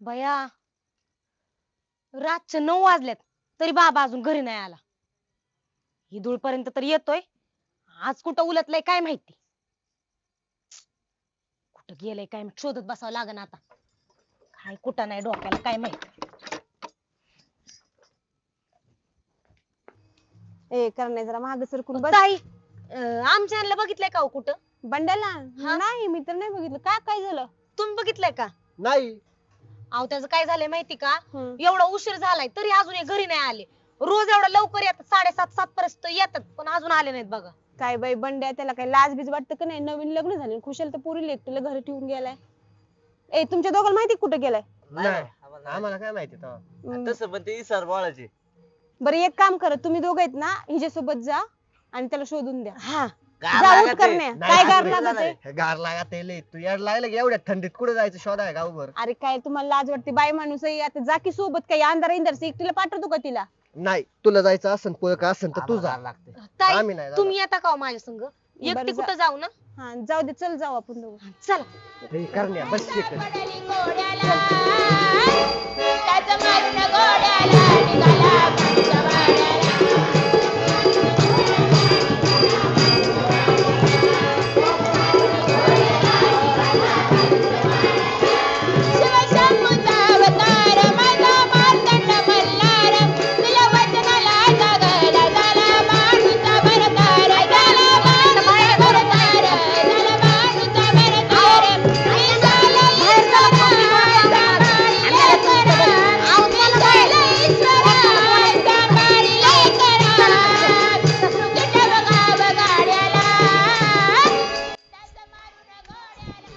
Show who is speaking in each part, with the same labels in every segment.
Speaker 1: बया रातचे नऊ वाजल्यात तरी बाबा अजून घरी नाही आला. ही पर्यंत तर येतोय आज कुठं उलटलंय काय माहिती? कुठं गेलंय काय माहीत, शोधत बसावं लागन आता. काय कुठं नाही डोक्याला काय माहिती?
Speaker 2: ए करणे जरा माग सरकून बस.
Speaker 1: ताई अं, आमच्या यांना बघितलंय का हो कुठं?
Speaker 2: बंड्याला?
Speaker 1: हा?
Speaker 2: नाही मी तर नाही बघितलं. काय काय झालं?
Speaker 1: तुम्ही बघितलंय का?
Speaker 3: नाही.
Speaker 1: अहो त्याचं काय झालंय माहिती का. एवढा उशीर झालाय तरी अजून हे घरी नाही आले. रोज एवढा लवकर येतात साडेसात सात पर्यंत येतात पण अजून आले नाहीत बघा.
Speaker 2: काय बाई बंड्या त्याला काय लाज बीज वाटतं का नाही? नवीन लग्न झाले खुशाल तर पुरी एकटीला घरी ठेवून गेलाय. ए तुमच्या दोघांना माहिती कुठे गेलाय?
Speaker 3: नाही आम्हाला काय माहिती तेव्हा?
Speaker 2: हम्म.
Speaker 4: तसं पण ते इसार बाळाचे
Speaker 2: बरं एक काम करा तुम्ही दोघं आहेत ना हिच्यासोबत जा आणि त्याला शोधून द्या.
Speaker 1: हा.
Speaker 2: जा उठ करण्या
Speaker 3: नाही,
Speaker 2: काय गार
Speaker 3: नाही,
Speaker 2: लागत? आहे
Speaker 3: हे गार लागत आहे लय. तू लागलं की एवढ्या थंडीत कुठे जायचं शोधाय गावभर?
Speaker 2: अरे काय तुम्हाला लाज वाटते? बाई माणूस आहे. आता जा की सोबत काही अंधार इंधार एकटीला पाठवतो का तिला?
Speaker 3: नाही तुला जायचं असेल पळक असेल तर तू जा.
Speaker 1: ताई
Speaker 3: आम्ही नाही जाणार.
Speaker 1: तुम्ही येता का हो माझ्या संग? एकटी
Speaker 2: जा.
Speaker 1: कुठं जाऊ ना?
Speaker 2: हा जाऊ दे चल जाऊ आपण दोघं.
Speaker 1: चला.
Speaker 3: हे करण्या बस एक.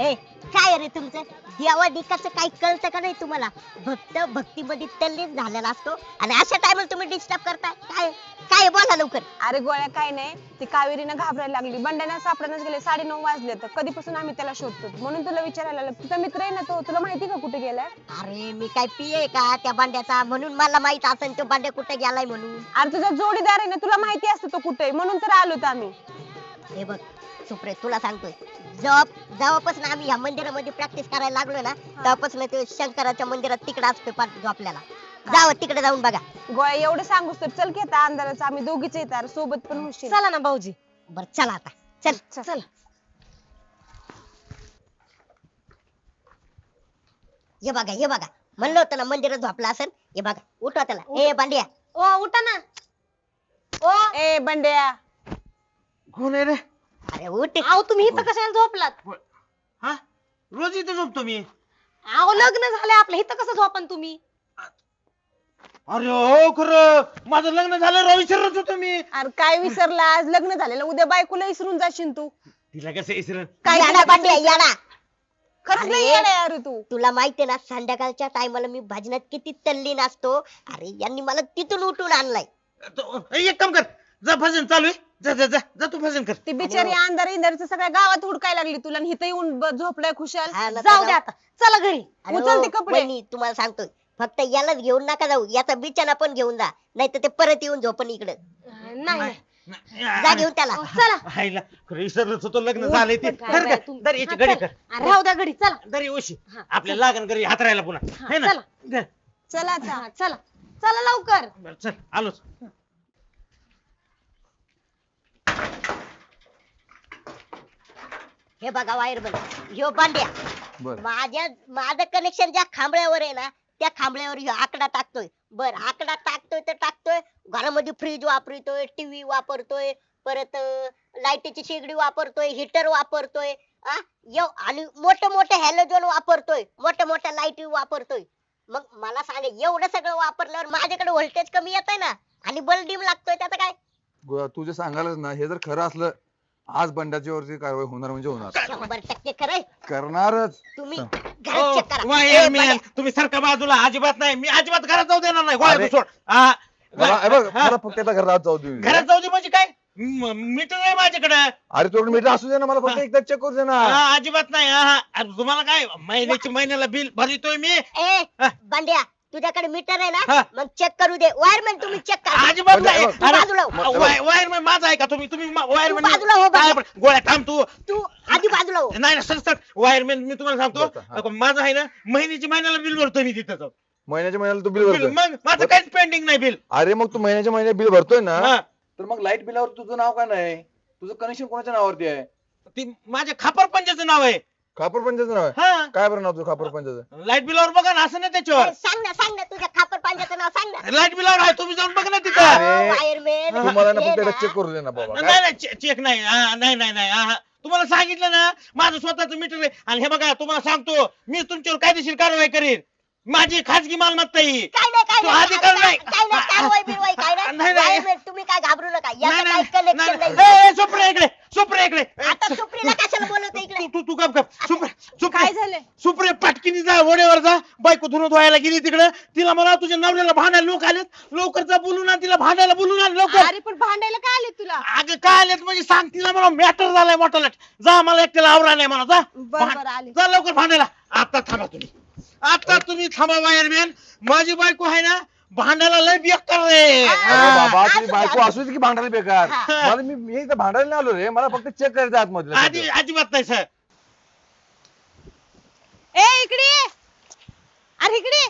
Speaker 5: ए काय रे तुमचं? देवा दिकाचं काही कळतं का नाही तुम्हाला? भक्त भक्तीमध्ये तल्लीन झालेला असतो आणि अशा टायमाला तुम्ही डिस्टर्ब करताय. काय काय बोला लवकर.
Speaker 2: अरे गोळ्या काय नाही. ती कावेरीनं घाबरायला लागली. बंड्यानं सापडायलाच गेले. साडे नऊ वाजले तर कधीपासून आम्ही त्याला शोधतो? म्हणून तुला विचारायला आलो. तुझा मित्र आहे ना तो? तुला माहिती का कुठे गेलाय?
Speaker 5: अरे मी काय पिये का त्या बांड्याचा? म्हणून मला माहीत असेल तो बांड्या कुठे गेलाय म्हणून.
Speaker 2: अरे तुझा जोडीदार आहे ना तुला माहिती असतं तो कुठे आहे, म्हणून तर आलो आम्ही.
Speaker 5: हे बघ सुप्रे तुला सांगतोय. जेव्हा जेव्हापासून आम्ही ह्या मंदिरामध्ये प्रॅक्टिस करायला लागलो ना तेव्हापासून ते शंकराच्या मंदिरात तिकडे असतो पाठ आपल्याला जावं तिकडे जाऊन बघा.
Speaker 2: गोळ्या एवढं सांगूस तर चल आता अंधाराचं आम्ही दोघीच येतात सोबत पण होशील
Speaker 1: चला ना भाऊजी.
Speaker 5: बर चला आता. चल
Speaker 1: चला.
Speaker 5: हे बघा हे बघा. म्हणलं होतं ना मंदिरात झोपला असेल हे बघा. उठवा त्याला. ए बांडिया.
Speaker 1: ओ उठा ना. ओ.
Speaker 2: ए बंड्या.
Speaker 4: कोण आहे रे?
Speaker 5: अरे उठ.
Speaker 1: अहो तुम्ही इथं कशाला झोपलात?
Speaker 4: हा? रोज इथं झोपतो मी.
Speaker 1: अहो लग्न झालंय आपलं. इथं कसं झोपन तुम्ही?
Speaker 4: अरे हो खरं. माझं लग्न झालं राव विसरत होतो मी.
Speaker 2: अरे काय विसरला? आज लग्न झालेलं. उद्या बायकोला विसरून जाशील तू.
Speaker 4: तिला कसं विसरत
Speaker 2: काय
Speaker 5: याडा याडा
Speaker 2: खरंच नाही
Speaker 5: अरे.
Speaker 2: येणार अरे तू.
Speaker 5: तुला माहितीये ना संध्याकाळच्या टायमाला मी भजनात किती तल्लीन असतो. अरे यांनी मला तिथून उठून आणलाय.
Speaker 4: तो- एक काम कर. जा भजन चालू आहे. जा जा जा जा तू भजन कर.
Speaker 2: ती बिचारी अंधार इंधारचं सगळ्या गावात हुडकायला लागली तुला आणि इथं येऊन ब- झोपलाय खुशाल.
Speaker 5: हा
Speaker 1: जाऊ दे आता. चला घरी.
Speaker 5: अरे
Speaker 2: उचल
Speaker 5: हो,
Speaker 2: ते कपडे.
Speaker 5: वहिनी, तुम्हाला सांगतोय. फक्त यालाच घेऊन नका जाऊ. याचा बिचाना पण घेऊन जा. नाही तर ते परत येऊन झोपन इकडे.
Speaker 1: नाही. नाही.
Speaker 5: जा घेऊन त्याला.
Speaker 1: अहो, चला.
Speaker 4: हायला खरं विसरलंच होतो लग्न झालंय ते.
Speaker 1: काय
Speaker 4: धर
Speaker 1: बाई,
Speaker 4: का?
Speaker 1: तुम्ही-
Speaker 4: धर याची
Speaker 1: हा,
Speaker 4: गडी
Speaker 1: चला.
Speaker 4: कर.
Speaker 1: अरे, राहू द्या घडी चला.
Speaker 4: दरी उशी
Speaker 1: हा,
Speaker 4: आपल्याला लागन घरी हात राहायला पुन्हा.
Speaker 1: हा,
Speaker 4: है ना?
Speaker 1: चला.
Speaker 2: चला आता.
Speaker 1: हा, चला. चला लवकर.
Speaker 4: बरं, चल आलोच.
Speaker 5: हे बघा वायर बन ह्यो बांड्या माझ्या माझं कनेक्शन ज्या खांबळ्यावर आहे ना त्या खांबळ्यावर ह्यो आकडा टाकतोय. बर आकडा टाकतोय तर टाकतोय. घरामध्ये फ्रीज वापरतोय टीव्ही वापरतोय परत लाईटीची शेगडी वापरतोय हिटर वापरतोय आ? एव- आणि मोठे मोठे हॅलोजन वापरतोय. मोठ्या मोठ्या लाईटी वापरतोय. मग मला सांगा एवढं सगळं वापरल्यावर माझ्याकडे व्होल्टेज कमी येत ना? आणि बल्ब डिम लागतोय त्याचं काय?
Speaker 6: गो- तू जे सांगायलाच ना हे जर खरं असलं आज बंडाच्या वरती कारवाई होणार म्हणजे होणार
Speaker 5: शंभर टक्के खरंय
Speaker 6: करणारच
Speaker 5: तुम्ही
Speaker 6: हा.
Speaker 5: घरात check करा.
Speaker 4: ओ, वायर
Speaker 5: ए,
Speaker 4: मॅन,
Speaker 5: बघा.
Speaker 4: तुम्ही सारखा बाजूला अजिबात नाही मी अजिबात घरात जाऊ देणार नाही गोळ्या
Speaker 6: अरे.
Speaker 4: तू सोड हा.
Speaker 6: मला हे बघ
Speaker 4: हा.
Speaker 6: मला फक्त एकदा घरात जाऊ दे
Speaker 4: घरात जाऊ दे म्हणजे काय म- मीटर आहे माझ्याकडे
Speaker 6: अरे तुझ्याकडे मीटर असू दे ना मला फक्त
Speaker 4: हा.
Speaker 6: एकदा चेक करू दे ना
Speaker 4: हा, अजिबात नाही हा, हा. अरे तुम्हाला काय महिन्याची महिन्याला बिल भरितोय मी
Speaker 5: ए
Speaker 4: हा.
Speaker 5: बांड्या तुझ्याकडे मीटर आहे
Speaker 4: हा.
Speaker 5: ना मग चेक करू दे वायरमॅन तुम्ही चेक करा
Speaker 4: अजिबात नाही
Speaker 5: तू बाजूला हो.
Speaker 4: वायरमॅन माझा आहे का तुम्ही तुम्ही वायरमॅन
Speaker 5: तू बाजूला हो, बाजूला.
Speaker 4: गोळ्या थांब तू
Speaker 5: तू आधी बाजूला हो.
Speaker 4: नाही ना सर सर वायरमॅन मी तुम्हाला सांगतो
Speaker 6: हा.
Speaker 4: अगं, माझं आहे ना महिन्याची महिन्याला बिल भरतो मी तिथं जाऊन.
Speaker 6: महिन्याच्या महिन्याला तू बिल
Speaker 4: बिल
Speaker 6: भरतोय
Speaker 4: मग माझं काहीच पेंडिंग नाही बिल
Speaker 6: अरे मग तू महिन्याच्या महिन्यात बिल भरतोय ना
Speaker 4: हा.
Speaker 6: तर मग लाइट बिलावर तुझं नाव का नाही तुझं कनेक्शन कोणाच्या नावावरती आहे
Speaker 4: ती माझ्या खापर पंचाचं नाव आहे
Speaker 6: खापर पंचाचं नाव आहे.
Speaker 4: हा.
Speaker 6: काय बरं नाव तुझं खापर पंचाचं
Speaker 4: लाइट बिलावर बघा ना असं नाही त्याच्यावर.
Speaker 5: सांग ना सांग ना तुझ्या खापर पांजाचं नाव सांग ना.
Speaker 4: लाइट बिलावर आहे तुम्ही जाऊन बघा ना तिथं.
Speaker 6: अरे,
Speaker 5: वायरमॅन
Speaker 6: तू मला ना फक्त एकदा चेक करू दे ना बाबा.
Speaker 4: नाही
Speaker 6: काय?
Speaker 4: नाही चे- चेक नाही. हा, नाही नाही नाही हा, हा. तुम्हाला सांगितलं ना माझं स्वतःच मीटर आहे. आणि हे बघा तुम्हाला सांगतो मी तुमच्यावर कायदेशीर कारवाई करीन. माझी खाजगी मालमत्ता ही.
Speaker 5: काय नाही काय
Speaker 4: तू
Speaker 5: नाही
Speaker 4: अधिकार नाही.
Speaker 5: काय नाही कारवाई बिरवाई काय नाही.
Speaker 4: नाही, नाही.
Speaker 5: वायरमॅन तुम्ही काय घाबरू नका. याचं
Speaker 4: नाही, नाही ए, सुप्रिया इकडे सुप्रिया इकडे.
Speaker 5: आता सुप्रीला कशाला बोलवते इकडे?
Speaker 4: तू तू तू गप. गप सुप्रिया
Speaker 2: काय झालंय?
Speaker 4: सुप्रिया पटकिनी जा वडेवर जा. बायको धुणं धुवायला गेली तिकडे. तिला मला तुझ्या नवऱ्याला भांडायला लोक आलेत. लवकर जा बोलून आण तिला भांडायला बोलून आण लवकर.
Speaker 2: अरे पण भांडायला काय आले तुला?
Speaker 4: अगं काय आलेत? म्हणजे सांग तिला मला मॅटर झालाय मोठा लाट. जा मला एकट्याला आवरा नाही मला जा.
Speaker 2: बरं बरं आले.
Speaker 4: जा लवकर भांडायला. आता थांबा तुम्ही. आता तुम्ही थांबा वायरमॅन माझी बायको आहे ना भांडायला लय बेकार रे.
Speaker 6: अरे. बाबा बायको
Speaker 5: असू
Speaker 6: असू दे की भांडायला बेकार. मला मी मी इथं भांडायला नाही आलो रे. मला फक्त चेक करायचं आतमध्ये
Speaker 4: आधी अजिबात नाही सर.
Speaker 2: ए इकडे ये. अरे इकडे ये.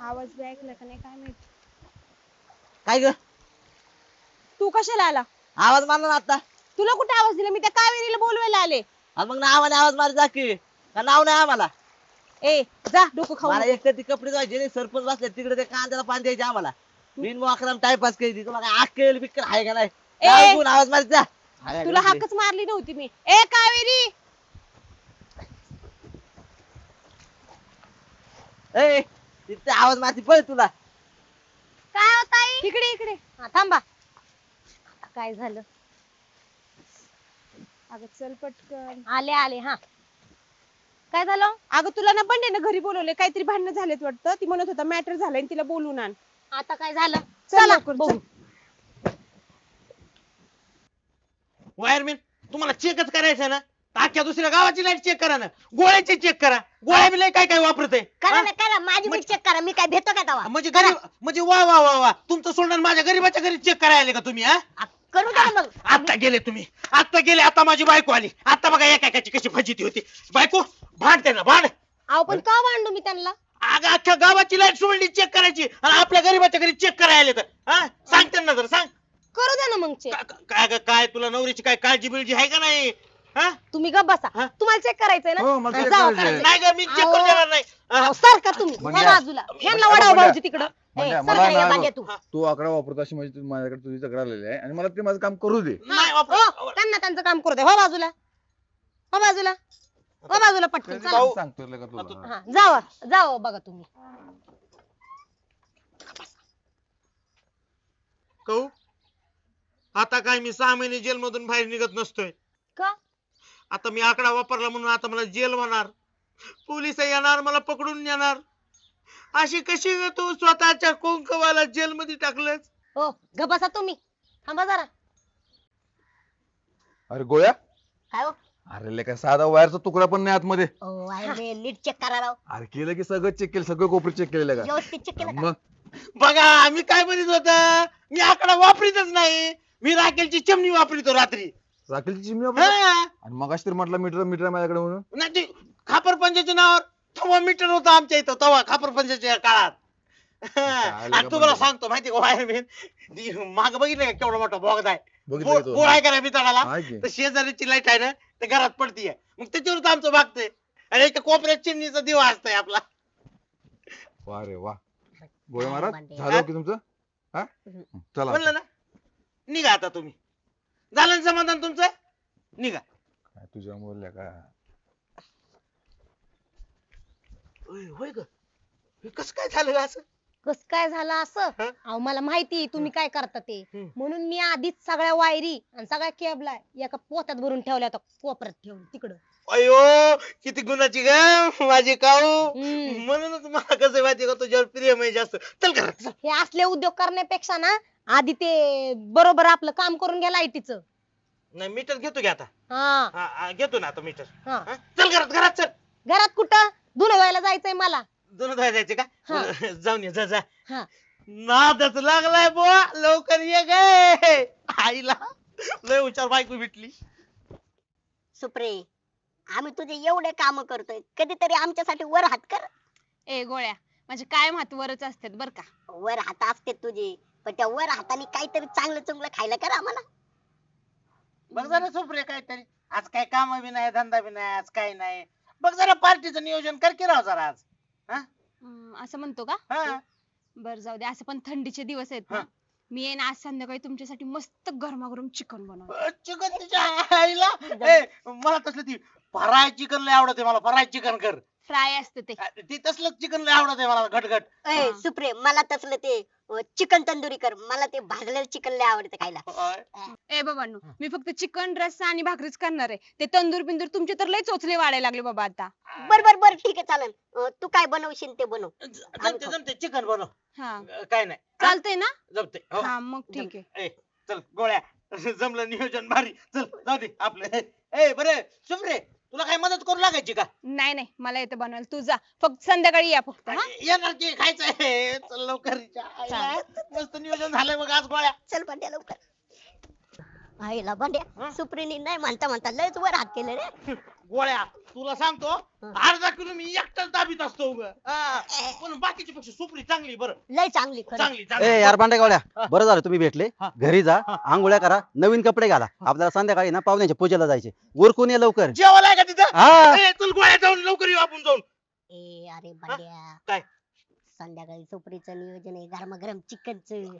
Speaker 2: आवाज बी ऐकला का नाही काय माहिती.
Speaker 7: काय ग?
Speaker 2: तू कशाला आला?
Speaker 7: आवाज मारला ना आता.
Speaker 2: तुला कुठे आवाज दिला? मी त्या कावेरीला बोलवायला आले.
Speaker 7: मग नावाने आवाज मार जा की. का नाव नाही आम्हाला?
Speaker 2: ए जा डोकं खाऊ
Speaker 7: मला
Speaker 2: नको.
Speaker 7: एक तर ती कपडे धुवायचे नाही, सरपंच बसले तिकडे ते कांद्याला पाणी द्यायचे आम्हाला. बिन मोकराम टाइमपास केली तुला काय अक्कल बिक्कल आहे का नाही?
Speaker 2: ए!
Speaker 7: आवाज मार जा.
Speaker 2: तुला हाकच मारली नव्हती मी. ए कावेरी!
Speaker 7: ए तिथे आवाज मारती पळ तुला.
Speaker 1: काय होत आई
Speaker 2: इकडे इकडे.
Speaker 1: हा, थांबा. आता काय झालं?
Speaker 2: अगं चल पटकन.
Speaker 1: आले आले हा. काय झालं?
Speaker 2: अगं तुला ना बंड्यानं घरी बोलवले काहीतरी भांडणं झालेत वाटतं. ती म्हणत होता मॅटर झालंय आणि तिला बोलून आण.
Speaker 1: आता काय झालं?
Speaker 2: चल
Speaker 1: चला
Speaker 2: लवकर,
Speaker 1: बघू.
Speaker 4: वायरमॅन तुम्हाला चेकच करायचं ना? तर अख्ख्या दुसऱ्या गावाची लाइट चेक करा ना. गोळ्याची चेक करा. गोळ्या बी लय काय काय वापरत
Speaker 5: करा ना करा. माझी मी चेक करा. मी काय भेटतो का तवा?
Speaker 4: म्हणजे गरीब म्हणजे वा वा वा वा. तुमचं सोडणार माझ्या गरीबाच्या घरी चेक करायला आले का तुम्ही हा?
Speaker 5: आ, करू द्या ना मग.
Speaker 4: आता गेले तुम्ही. आता गेले. आता माझी बायको आली. आता बघा एका एकाची कशी फजिती होती. बायको भांडते ना भांड.
Speaker 1: अहो पण का भांडू मी त्यांना?
Speaker 4: अगं अख्ख्या गावाची लाइट सोडली चेक करायची. आणि आपल्या गरीबाच्या घरी चेक करायला आले तर हा? सांग त्यांना जर सांग.
Speaker 1: करू द्या ना मग.
Speaker 4: का- का- काय ग- काय तुला नवरीची काय काळजी बिळजी आहे का नाही? हा?
Speaker 1: तुम्ही गप बसा.
Speaker 4: हा?
Speaker 1: तुम्हाला चेक करायचंय
Speaker 6: हो,
Speaker 1: ना
Speaker 6: मला
Speaker 1: हा,
Speaker 6: check करायचंय.
Speaker 4: नाही ग मी चेक करून देणार नाही. हा.
Speaker 1: अहो, सारखा तुम्ही?
Speaker 6: म्हणजे-
Speaker 1: बाजूला. ह्यांना
Speaker 6: म्हणजे-
Speaker 1: वडाव भाऊजी तिकडं
Speaker 6: म्हणजे
Speaker 5: या तू.
Speaker 6: तू आकडा वापरतो अशी म्हणजे तू माझ्याकडे तुझी तक्रार आलेली आहे. आणि मला ते माझं काम करू दे.
Speaker 4: नाही
Speaker 1: हो,
Speaker 4: वापर-
Speaker 1: त्यांना त्यांचं काम करू दे. हो बाजूला. हो बाजूला. हो बाजूला पटकन चला.
Speaker 4: भाऊ-
Speaker 6: सांगतो लगा तुला.
Speaker 1: हा जावा जावा बघा तुम्ही.
Speaker 4: कहू आता काय मी सहा महिने जेल मधून बाहेर निघत नसतोय.
Speaker 1: का?
Speaker 4: आता मी आकडा वापरला म्हणून आता मला जेल होणार. पोलीस येणार मला पकडून नेणार. अशी कशी ग तू स्वतःच्या कुंकवाला जेल मध्ये टाकलंस?
Speaker 1: हो ग बसा तुम्ही. थांबा जरा.
Speaker 6: अरे गोळ्या?
Speaker 5: काय हो?
Speaker 6: अरे लेका साधा वायरचा तुकडा पण नाही आतमध्ये.
Speaker 5: ओ, वायरमॅन नीट चेक करा राव.
Speaker 6: अरे केलं की सगळं चेक केलं सगळं कोपरे चेक केलेलं का
Speaker 5: व्यवस्थित चेक केलं का?
Speaker 6: मग?
Speaker 4: बघा मी काय म्हणत होता? मी आकडा वापरीतच नाही. मी राखेलची चिमणी वापरितो रात्री.
Speaker 6: राखेलची चिमणी वापरली?
Speaker 4: हा.
Speaker 6: आणि मग तर म्हटलं मीटर मीटर आहे माझ्याकडे म्हणून.
Speaker 4: नाही ते खापर पंचाच्या नावावर तवा मीटर होता आमच्या इथं तवा खापर पंचाच्या काळात. आणि तुम्हाला सांगतो माहिती का वायरमॅन माग बघितलं का केवढा मोठा बोगदा आहे?
Speaker 6: बघितलं का
Speaker 4: आहे का नाही बिचाराला
Speaker 6: आहे की?
Speaker 4: तर शेजारीची लाइट आहे ना ते घरात पडतीये. मग त्याच्यावर आमचं भागतंय. आणि एका कोपऱ्यात चिमणीचा दिवा असतंय आपला.
Speaker 6: वा रे वा. गोळ्या महाराज. झालं की तुमचं? हा? चला
Speaker 4: म्हणलं ना? निघा आता तुम्ही. झालं ना समाधान तुमचं? निघा.
Speaker 6: काय तुझ्या बोलल्या का?
Speaker 4: होय होय ग. कस काय झालं ग असं?
Speaker 1: कस काय झालं असं?
Speaker 4: हं?
Speaker 1: अहो मला माहिती तुम्ही काय करता ते. म्हणून मी आधीच सगळ्या वायरी आणि सगळ्या केबला एका पोत्यात भरून ठेवल्या होत्या कोपऱ्यात ठेवून तिकडं.
Speaker 4: अयो किती गुणाची ग माझी काऊ?
Speaker 1: हम्म.
Speaker 4: म्हणूनच मला कसं माहिती का तुझ्यावर प्रेम आहे जास्त. चल घरात चल.
Speaker 1: हे असले उद्योग करण्यापेक्षा ना आधी ते बरोबर आपलं काम करून घ्या लाईटीचं.
Speaker 4: नाही मीटर घेतो की आता?
Speaker 1: हा.
Speaker 4: हा, हा, घेतो ना आता मीटर.
Speaker 1: हा.
Speaker 4: हा? चल घरात घरात चल.
Speaker 1: घरात कुठं? धुणं व्हायला जायचंय मला.
Speaker 4: दोन जायचे का?
Speaker 1: हा.
Speaker 4: बरं, जाऊन ये जा जा.
Speaker 1: हा.
Speaker 4: नादच लागलाय बुवा लवकर ये गे. आईला लय हुशार बायको भेटली.
Speaker 5: सुप्रे आम्ही तुझे एवढे काम करतोय कधीतरी आमच्यासाठी वर हात कर.
Speaker 2: ए गोळ्या म्हणजे काय वरच असतात बर का?
Speaker 5: वर हात असते तुझे पण त्या वर हाताने काहीतरी चांगलं चांगलं खायला कर आम्हाला.
Speaker 4: बघ जरा सुप्रे काहीतरी. आज काय काम बी नाही धंदा बी नाही आज काय नाही. बघ जरा पार्टीचं नियोजन कर की राव जरा आज.
Speaker 2: असं म्हणतो का?
Speaker 4: हा.
Speaker 2: बर जाऊ दे. असं पण थंडीचे दिवस आहेत ना.
Speaker 4: हा.
Speaker 2: मी येईन आज संध्याकाळी तुमच्यासाठी मस्त गरमागरम चिकन बनव
Speaker 4: चिकन तिच्या आईला? ए, मला तसलं ती फराय चिकन लय आवडते मला फराय चिकन कर.
Speaker 2: फ्राय असतं ते.
Speaker 4: ती तसलं चिकन लय आवडते मला घटघट.
Speaker 5: ए. सुप्रे मला तसलं ते चिकन तंदुरी कर. मला ते भाजलेलं चिकन लय आवडते खायला.
Speaker 4: अय,
Speaker 2: ए बाबांनो मी फक्त चिकन रस्सा आणि भाकरीच करणार आहे. ते तंदूर बिंदूर तुमचे तर लय चोचले वाढायला लागले बाबा आता.
Speaker 5: बर बर बर ठीक आहे चालेल. अं, तू काय बनवशील ते बनव.
Speaker 4: जमते जमते चिकन बनव.
Speaker 2: हा.
Speaker 4: अं, काय नाही.
Speaker 2: चालतंय ना?
Speaker 4: जमते हो.
Speaker 2: हा मग ठीक आहे.
Speaker 4: ए चल गोळ्या. जमलं नियोजन भारी. चल जाऊ दे आपलं. ए बरे सुप्रे तुला काय मदत करू लागायची का?
Speaker 2: नाही नाही मला येतं बनवायला. तू जा. फक्त संध्याकाळी या फक्त हा?
Speaker 4: येणार की खायचंय. चल लवकर. मस्त नियोजन झालंय बघ आज गोळ्या.
Speaker 5: चल भांड्या लवकर. आईला भांड्या
Speaker 4: हं?
Speaker 5: सुप्रीनी नाही म्हणता म्हणता लयच वर हात केले रे.
Speaker 4: गोळ्या तुला सांगतो. अर्धा किलो मी एकटाच दाबीत असतो उगा. पण बाकीच्या पेक्षा सुप्री चांगली बरं.
Speaker 5: लय चांगली खरं.
Speaker 4: चांगली
Speaker 8: ए
Speaker 4: चांगली
Speaker 8: यार बांड्या गावड्या. बरं झालं तुम्ही भेटले.
Speaker 4: हा.
Speaker 8: घरी जा
Speaker 4: हा.
Speaker 8: आंघोळ्या करा नवीन कपडे घाला. आपल्याला संध्याकाळी ना पाहुण्याच्या पूजेला जायचे उरकून ये लवकर.
Speaker 4: जेवायला आहे का तिथं?
Speaker 8: हा.
Speaker 4: ए, चल गोळ्या जाऊन लवकर येऊ आपण जाऊन.
Speaker 5: ए अरे भांड्या.
Speaker 4: काय?
Speaker 5: संध्याकाळी सुप्रीचं नियोजन आहे. गरमागरम चिकनचं.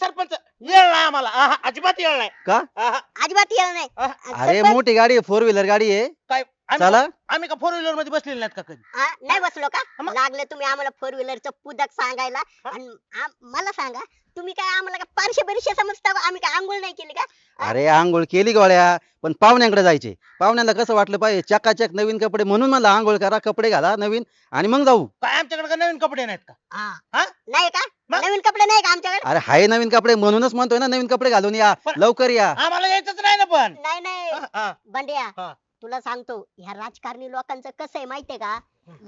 Speaker 4: सरपंच येळ नाही आम्हाला. आहा, अजिबात येळ नाही.
Speaker 8: का?
Speaker 4: आहा,
Speaker 5: अजिबात येणार नाही.
Speaker 4: आहा.
Speaker 8: अरे
Speaker 5: सरपंच,
Speaker 8: मोठी गाडी आहे फोर व्हीलर गाडी आहे.
Speaker 4: काय आम्ही
Speaker 8: चला.
Speaker 4: आम्ही का फोर व्हीलरमध्ये बसलेले नाहीत का कधी?
Speaker 5: हा, नाही बसलो का?
Speaker 4: मग?
Speaker 5: लागले तुम्ही आम्हाला फोर व्हीलरचं पुदक सांगायला? आणि आम- मला सांगा तुम्ही काय आम्हाला काय पारशे बरीशे समजता? आम्ही काय आंघोळ नाही केली का?
Speaker 8: अरे आंघोळ केली गोळ्या पण पाहुण्यांकडे जायचे. पाहुण्यांना कसं वाटलं पाहिजे? चकाचक नवीन कपडे म्हणून मला आंघोळ करा कपडे घाला नवीन आणि मग जाऊ.
Speaker 4: काय आमच्याकडे का नवीन कपडे नाहीत का?
Speaker 5: हा.
Speaker 4: हा?
Speaker 5: नाही का?
Speaker 4: मग?
Speaker 5: नवीन कपडे नाही का आमच्याकडे?
Speaker 8: अरे हाय नवीन कपडे म्हणूनच म्हणतोय ना नवीन कपडे घालून या.
Speaker 4: पण-
Speaker 8: लवकर या.
Speaker 4: आम्हाला यायचंच नाही ना पण.
Speaker 5: नाही नाही.
Speaker 4: हा, हा.
Speaker 5: बंड्या
Speaker 4: हा.
Speaker 5: तुला सांगतो ह्या राजकारणी लोकांचं कसं आहे माहितीये का?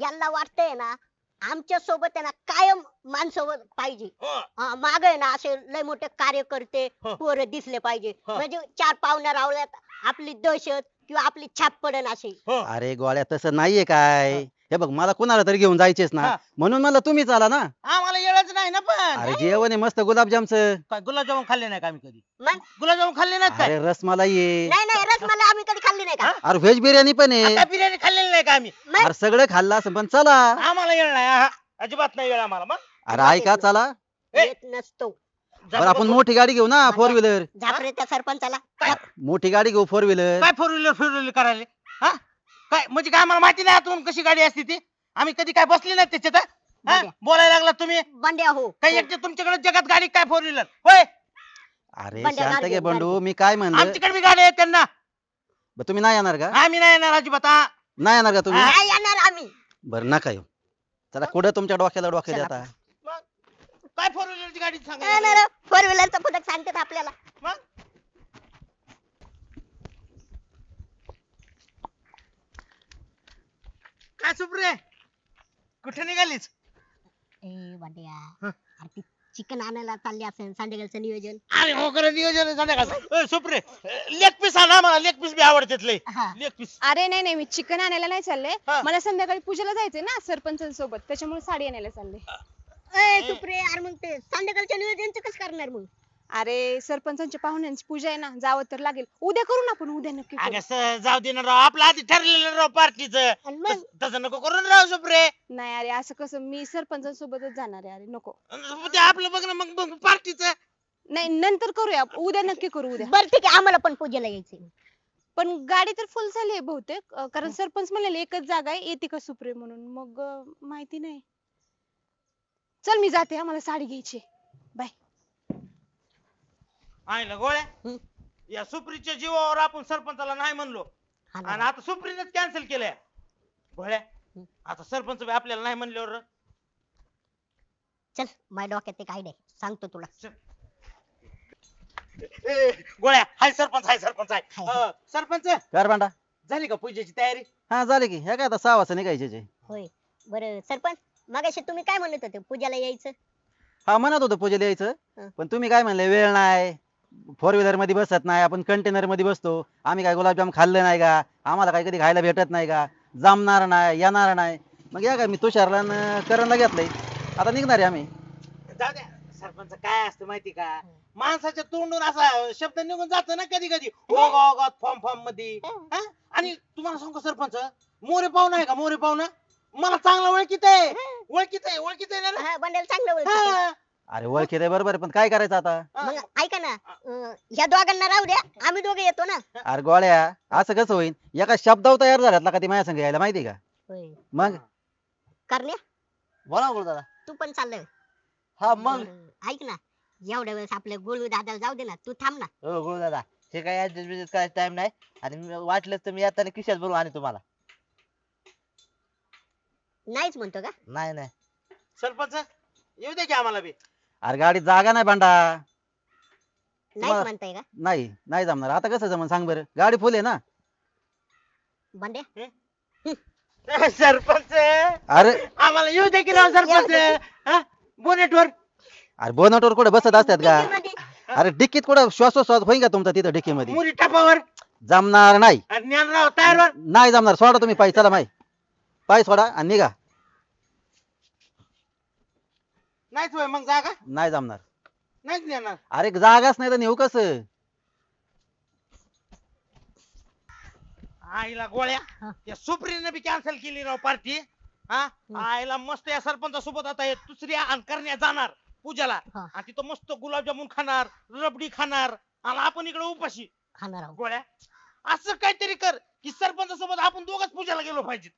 Speaker 5: यांना वाटतंय ना आमच्यासोबत आहे ना कायम माणसं पाहिजे
Speaker 4: हो.
Speaker 5: माग आहे ना असे लय मोठे कार्यकर्ते
Speaker 4: हो.
Speaker 5: पोरं दिसले पाहिजे
Speaker 4: हो.
Speaker 5: म्हणजे चार पाहुण्या रावल्यात आपली दहशत किंवा आपली छाप पडन असे
Speaker 4: हो.
Speaker 8: अरे गोळ्या तसं नाहीये काय हे बघ मला कुणाला तरी घेऊन जायचेच ना
Speaker 4: हा.
Speaker 8: म्हणून मला तुम्ही चाला ना
Speaker 4: नाही पण
Speaker 8: अरे जेवण आहे मस्त गुलाबजामचं.
Speaker 4: काय गुलाबजामुन खाल्ले नाही का आम्ही कधी?
Speaker 5: मग?
Speaker 4: गुलाबजामुन खाल्ले नाहीत काय?
Speaker 8: अरे रसमलाई आहे
Speaker 5: नाही नाही रस मला आम्ही कधी खाल्ली नाही का?
Speaker 8: अरे व्हेज बिर्याणी पण आहे.
Speaker 4: आता बिर्याणी खाल्लेली नाही का आम्ही?
Speaker 5: मग?
Speaker 8: अरे सगळं खाल्लं असं पण चला.
Speaker 4: आम्हाला येळ नाही. अजिबात नाही येळ आम्हाला मग?
Speaker 8: अरे ऐका चला.
Speaker 4: ए.
Speaker 5: येत नसतो.
Speaker 8: बरं आपण मोठी गाडी घेऊ ना फोर व्हीलर
Speaker 5: झापरे त्या सरपंचाला.
Speaker 4: काय?
Speaker 8: मोठी गाडी घेऊ फोर व्हीलर
Speaker 4: काय फोर व्हीलर फोर व्हीलर करायला? हा? काय म्हणजे काय आम्हाला माहिती नाही आतून कशी गाडी असते ती? आम्ही कधी काय बसली नाही त्याच्यात हा? हा? बोलायला लागला तुम्ही?
Speaker 5: बंड्या हो.
Speaker 4: काही एकटे तुमच्याकडे जगात गाडी काय फोर व्हीलर होय?
Speaker 8: अरे
Speaker 5: बंड्या,
Speaker 8: शांत
Speaker 5: गाडी
Speaker 8: घे बंडू. मी काय म्हणलं?
Speaker 4: आमच्याकडे बी गाडी आहे त्यांना.
Speaker 8: बरं, तुम्ही नाही येणार का?
Speaker 4: आम्ही नाही येणार अजिबात हा.
Speaker 8: नाही येणार का तुम्ही?
Speaker 4: हा.
Speaker 5: नाही येणार आम्ही.
Speaker 8: बरं नका येऊ. चला कुठं तुमच्या डोक्याला डोक्यात
Speaker 5: चला.
Speaker 8: आता
Speaker 4: काय फोर व्हीलरची गाडी
Speaker 5: नाही,
Speaker 4: सांगा
Speaker 5: फोर व्हीलरचं पुस्तक सांगतात आपल्याला.
Speaker 4: मग? काय सुप्रे कुठे निघालीच
Speaker 5: ए बंड्या अरे ती चिकन आणायला चालली असेल संध्याकाळचं नियोजन.
Speaker 4: अरे हो खरं नियोजन ए, सुप्रे लेग पीस आणा मला लेग पीस बी आवडतात लय
Speaker 5: हा.
Speaker 4: लेग पीस
Speaker 2: अरे नाही नाही मी चिकन आणायला नाही चालले.
Speaker 4: हा.
Speaker 2: मला संध्याकाळी पूजेला जायचंय ना सरपंचांसोबत. त्याच्यामुळे साडी आणायला चालले.
Speaker 5: ए सुप्रे अरे मग ते संध्याकाळच्या नियोजनचं कसं करणार मग?
Speaker 2: अरे सरपंचांच्या पाहुण्यांची पूजा आहे ना जावं तर लागेल. उद्या करू ना आपण उद्या नक्की करू.
Speaker 4: अगं स- जाऊ दे ना राव आपलं आधी ठरलेलं राव पार्टीचं.
Speaker 5: आणि मग?
Speaker 4: तसं नको करू ना राव सुप्रे
Speaker 2: नाही अरे असं कसं मी सरपंचांसोबतच जाणार आहे अरे नको.
Speaker 4: ते आपलं बघ ना मग मग पार्टीचं.
Speaker 2: नाही नंतर करूया उद्या नक्की करू उद्या.
Speaker 5: बरं ठीक आहे आम्हाला पण पूजेला यायचंय.
Speaker 2: पण गाडी तर फुल झाली आहे बहुतेक अं, कारण सरपंच म्हणाले एकच जागा आहे येते का सुप्रे म्हणून? मग अं, माहिती नाही. चल मी जाते हा मला साडी घ्यायची बाय.
Speaker 4: आहे ना गोळ्या?
Speaker 5: हं.
Speaker 4: या सुप्रीच्या जीवावर आपण सरपंचाला नाही म्हणलो.
Speaker 5: हा ना.
Speaker 4: आणि आता सुप्रीनेच कॅन्सल केलंय. गोळ्या
Speaker 5: हं.
Speaker 4: आता सरपंच बी आपल्याला नाही म्हणल्यावर?
Speaker 5: चल माझ्या डोक्यात एक आयडिया सांगतो तुला.
Speaker 4: ए, गोळ्या हाय सरपंच हाय सरपंच हाय.
Speaker 5: हाय,
Speaker 4: अं, सरपंच
Speaker 8: कर बांडा
Speaker 4: झाली का पूजेची तयारी?
Speaker 8: हा झाले की. ह्या काय आता सहा वाजता निघायचे जे.
Speaker 5: होय. बरं सरपंच मगाशी तुम्ही काय म्हणत होते? पूजाला यायचं?
Speaker 8: हा म्हणत होतो पूजेला यायचं.
Speaker 5: हं.
Speaker 8: पण तुम्ही काय म्हणले? वेळ नाही. फोर व्हीलरमध्ये बसत नाही आपण कंटेनरमध्ये बसतो. आम्ही काय गुलाबजाम खाल्ले नाही का? आम्हाला काय कधी खायला भेटत नाही का? जमणार नाही येणार नाही. मग या का मी तुषारला न करणला घेतलंय. आता निघणार आहे आम्ही.
Speaker 4: जाऊ द्या. सरपंच काय असतं माहिती का? माणसाच्या तोंडून असा शब्द निघून जातो ना कधी कधी ओगात फॉर्म फॉर्ममध्ये. हा? आणि तुम्हाला सांगू का सरपंच? मोरे पाहुणा आहे का? मोरे पाहुणा? मला चांगला ओळखीत आहे. ओळखीत आहे ओळखीत आहे ना रे?
Speaker 5: हा, बंड्याला चांगलं ओळखीत आहे.
Speaker 4: हा.
Speaker 8: अरे ओळखी आहे बरोबर आहे, पण काय करायचं आता?
Speaker 5: मग ऐका ना अं, ह्या दोघांना राहू द्या आम्ही दोघे येतो ना.
Speaker 8: अरे गोळ्या असं कसं होईल एका शब्दावर तयार झाल्यात का ती माझ्या संग यायला माहिती का? मग?
Speaker 5: करण्या
Speaker 7: बोला बोल दादा
Speaker 5: तू पण चाललंय.
Speaker 7: हा मग?
Speaker 5: बरं, ऐक ना एवढ्या वेळेस आपल्या गोळू दादाला जाऊ दे ना तू थांब ना.
Speaker 7: हो गुरु दादा हे काय ऍडजस्ट बिजस्ट करायचं टाइम नाही. आणि मी- वाटलं तर मी येताना किशात भरून आणि तुम्हाला.
Speaker 5: नाहीच म्हणतो का?
Speaker 7: नाही नाही.
Speaker 4: सरपंच येऊ दे की आम्हाला बी.
Speaker 8: अरे गाडीत जागा नाही भांडा.
Speaker 5: नाहीच
Speaker 8: तुम्हाला-
Speaker 5: म्हणताय का?
Speaker 8: नाही नाही जमणार. आता कसं जमन सांग बरं. गाडी फुल आहे ना?
Speaker 5: बंड्या.
Speaker 4: सरपंच.
Speaker 8: अरे
Speaker 4: आम्हाला येऊ दे की राव सरपंच. बोनेटवर.
Speaker 8: अरे बोनटवर कुठे बसत असतात का? अरे डिक्कीत कुठं श्वासोश्वास होईन का तुमचा तिथं डिक्की मध्ये
Speaker 4: मुरी टापावर.
Speaker 8: जमणार नाही.
Speaker 4: आणि ज्ञानराव टायरवर.
Speaker 8: नाही जमणार. सोडा तुम्ही पाय. चला माई. पाय सोडा आणि निघा.
Speaker 4: नाहीच होय मग जागा?
Speaker 8: नाही जमणार.
Speaker 4: नाहीच नेणार?
Speaker 8: अरे जागाच नाही तर नेऊ कसं?
Speaker 4: आईला गोळ्या. या सुप्रीने बी कॅन्सल केली राव पार्टी हा? आईला मस्त या सरपंचासोबत आता हे दुसऱ्या आणि करण्या जाणार पूजाला.
Speaker 5: हा.
Speaker 4: आणि तिथं मस्त गुलाबजामुन खाणार रबडी खाणार आणि आपण इकडे उपाशी.
Speaker 5: खाणार आहोत.
Speaker 4: गोळ्या. असं काहीतरी कर की सरपंचासोबत आपण दोघच पूजाला गेलो पाहिजे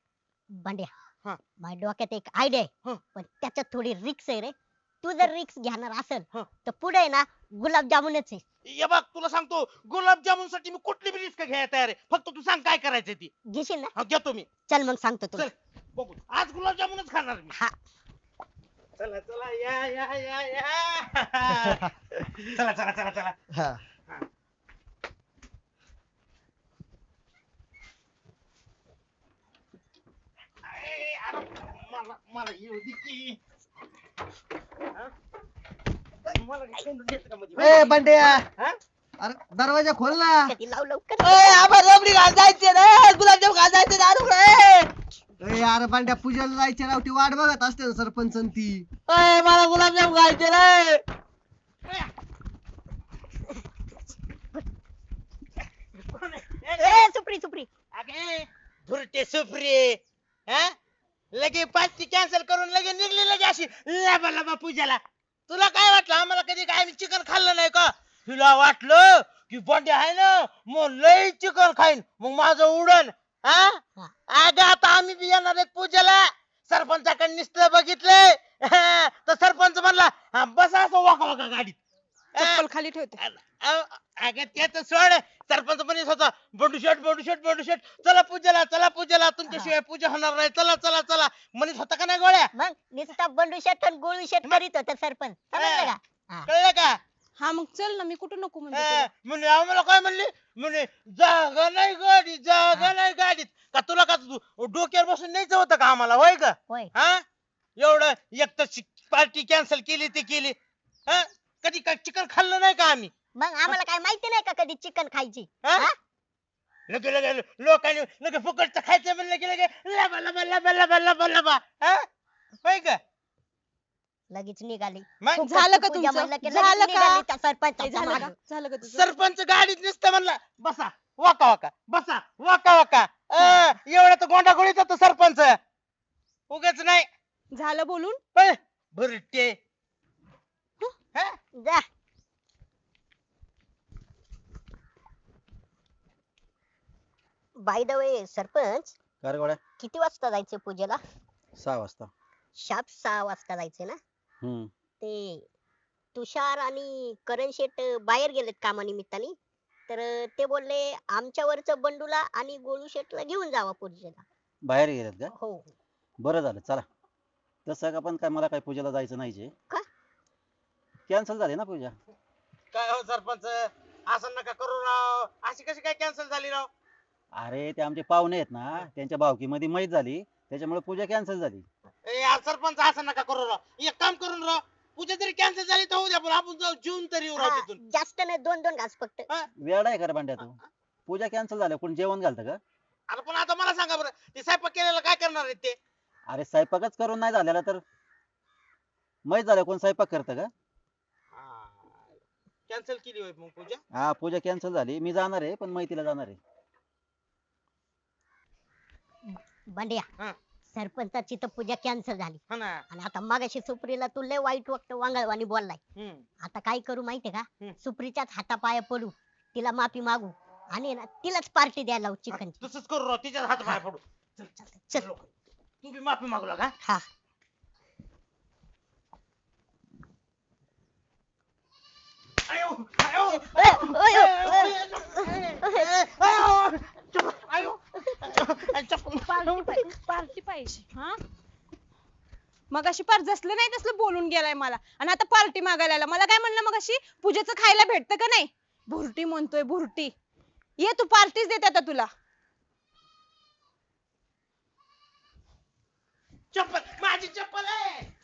Speaker 5: बंड्या
Speaker 4: हा.
Speaker 5: माझ्या डोक्यात एक आयडिया
Speaker 4: हा.
Speaker 5: आहे पण त्याच्यात थोडी रिक्स आहे रे. तू जर रिक्स घेणार असेल
Speaker 4: हा.
Speaker 5: तर पुढे ना गुलाबजामुनच आहे.
Speaker 4: हे बघ तुला सांगतो गुलाबजामुनसाठी मी कुठली बी रिस्क घ्यायला तयार आहे. फक्त तू सांग काय करायचं ती.
Speaker 5: घेशील ना?
Speaker 4: हा, घेतो मी.
Speaker 5: चल मग सांगतो तुला.
Speaker 4: चल बघू. आज गुलाबजामुनच खाणार मी.
Speaker 5: हा.
Speaker 4: चला चला या या या या. चला चला चला चला.
Speaker 3: हा.
Speaker 4: ए, अरे, मला मला येऊ दे की.
Speaker 3: ए बंड्या.
Speaker 4: हा?
Speaker 3: अरे दरवाजा खोल ना.
Speaker 5: कधी लाव लवकर?
Speaker 7: आम्हाला रबडी घाल जायचे रे. गुलाबजाम दारू
Speaker 3: ए अरे बंड्या पूजाला जायची राव ती वाट बघत असते ना सरपंच ती.
Speaker 7: ए, मला गुलाबजाम खायचे रे?
Speaker 5: ए सुप्री सुप्री.
Speaker 4: अगे हा? लगे पाचची कॅन्सल करून लगे निघली लगे अशी लाबा लाबा पूजाला. तुला काय वाटलं? आम्हाला कधी काय आम्ही चिकन खाल्लं नाही का? तुला वाटलं की बंडे आहे ना मग लय चिकन खाईन. मग माझं उडन हा. अगं आता आम्ही बी येणार आहेत पूजाला. सरपंचाकडे नुसतं बघितलंय. तर सरपंच म्हणला "हा, बसा असं वाका वाका गाडीत.
Speaker 2: चप्पल खाली ठेवते.
Speaker 4: अगं ते तर सोड. सरपंच म्हणत होता बंडू शेट बंडू शेट बंडू शेट चला पूजेला चला पूजेला. तुमच्याशिवाय पूजा होणार नाही. चला चला चला. म्हणत होता का नाही गोळ्या?
Speaker 5: मग नुसता बंडू शेट आणि गोळू शेट करीत होता सरपंच. समजलं का? हा.
Speaker 4: कळलं का?
Speaker 2: हा मग चल ना मी कुठं नको म्हणते
Speaker 4: हा,
Speaker 2: तुला.
Speaker 4: म्हणे आम्हाला काय म्हणले? म्हणे जागा नाही गाडी जागा नाही गाडीत. का तुला का तू डोक्यावर बसून न्यायचं होतं का आम्हाला? होय का?
Speaker 5: होय.
Speaker 4: हा? एवढं एक तर पार्टी कॅन्सल केली ती केली. हा? कधी काय चिकन खाल्लं नाही का आम्ही?
Speaker 5: मग आम्हाला काय माहिती नाही का कधी चिकन खायची?
Speaker 4: हा?
Speaker 5: हा?
Speaker 4: लगे लगे लोकांनी लगे फुकटचं खायचं म्हणलं की लगे लबा लबा लबा लबा लबा लबा. हा? होय का?
Speaker 5: लगेच निघाली.
Speaker 4: मग
Speaker 5: फुकटची
Speaker 2: झालं का
Speaker 5: पूजा
Speaker 2: तुमचं?
Speaker 5: म्हणलं की लगेच
Speaker 2: झालं का?
Speaker 5: निघाली त्या
Speaker 2: ए,
Speaker 5: सरपंचाच्या
Speaker 2: झालं का?
Speaker 5: मागं.
Speaker 2: झालं का तुझं?
Speaker 4: सरपंच गाडीत नुसतं म्हणला बसा वाका वाका बसा वाका वाका. अं, एवढं तर गोंडा गोळीत होतं सरपंच. उगाच नाही.
Speaker 2: झालं बोलून?
Speaker 4: होय, भुरटे हा?
Speaker 5: जा. बाय द वे सरपंच
Speaker 8: का रे गोळ्या
Speaker 5: किती वाजता जायचं पूजेला?
Speaker 8: सहा वाजता.
Speaker 5: शाप सहा वाजता जायचे ना?
Speaker 8: हम्म.
Speaker 5: ते तुषार आणि करण शेट बाहेर गेलेत कामानिमित्ताने. तर ते बोलले आमच्यावरचं बंडूला आणि गोळू शेटला घेऊन जावा पूजेला.
Speaker 8: बाहेर गेलेत का?
Speaker 5: हो.
Speaker 8: बरं झालं चला. तसं का पण काय मला काय पूजेला जायचं नाहीचे
Speaker 5: का?
Speaker 8: कॅन्सल झाली ना पूजा?
Speaker 4: काय हो सरपंच? असं नका करू राव. अशी कशी काय कॅन्सल झाली राव?
Speaker 8: अरे ते आमचे पाहुणे आहेत ना त्यांच्या भावकीमध्ये मैत झाली. त्याच्यामुळे पूजा कॅन्सल झाली.
Speaker 4: ए, यार सरपंच असं नका करू राव. एक काम करून राव. पूजा जरी कॅन्सल झाली तर होऊ द्या पण आपण जाऊ जेवून तरी येऊ राव
Speaker 5: हा,
Speaker 4: तिथून.
Speaker 5: जास्त नाही दोन दोन घास फक्त.
Speaker 8: वेळ आहे का रे भांड्या तू. पूजा कॅन्सल झाल्या कोण जेवण घालतं का?
Speaker 4: अरे पण आता मला सांगा बरं ते स्वयंपाक केलेला काय करणार आहेत ते?
Speaker 8: अरे स्वयंपाकच करून नाही झालेला तर. माहीत झालं कोण स्वयंपाक करतं का?
Speaker 4: कॅन्सल केली होय मग पूजा?
Speaker 8: हा पूजा कॅन्सल झाली. मी जाणार आहे पण माहितीला जाणार आहे.
Speaker 5: बंड्या
Speaker 4: हा.
Speaker 5: सरपंचाची तर पूजा कॅन्सल झाली.
Speaker 4: हा ना.
Speaker 5: आणि आता मागाशी सुप्रीला तू लय वाईट वक्त वांगळवाणी बोललाय.
Speaker 4: हम्म.
Speaker 5: आता काय करू माहितीये का. सुप्रीच्याच हातापाया पडू तिला माफी मागू आणि ना तिलाच पार्टी द्यायला लावू चिकनची.
Speaker 4: तसंच करू राव तिच्याच हात पाय पडू. चल चल
Speaker 5: चल.
Speaker 4: तू बी माफी मागू लागा
Speaker 5: हा.
Speaker 2: पाहिजे हा? मग अशी पार जसलं नाही तसलं बोलून गेलाय मला. आणि आता पार्टी मागायला आला. मला काय म्हणलं मग अशी पूजेचं खायला भेटतं का नाही? भुरटी म्हणतोय भुरटी. ये तू पार्टीच देते आता तुला.
Speaker 4: चप्पल माझी चप्पल आहे.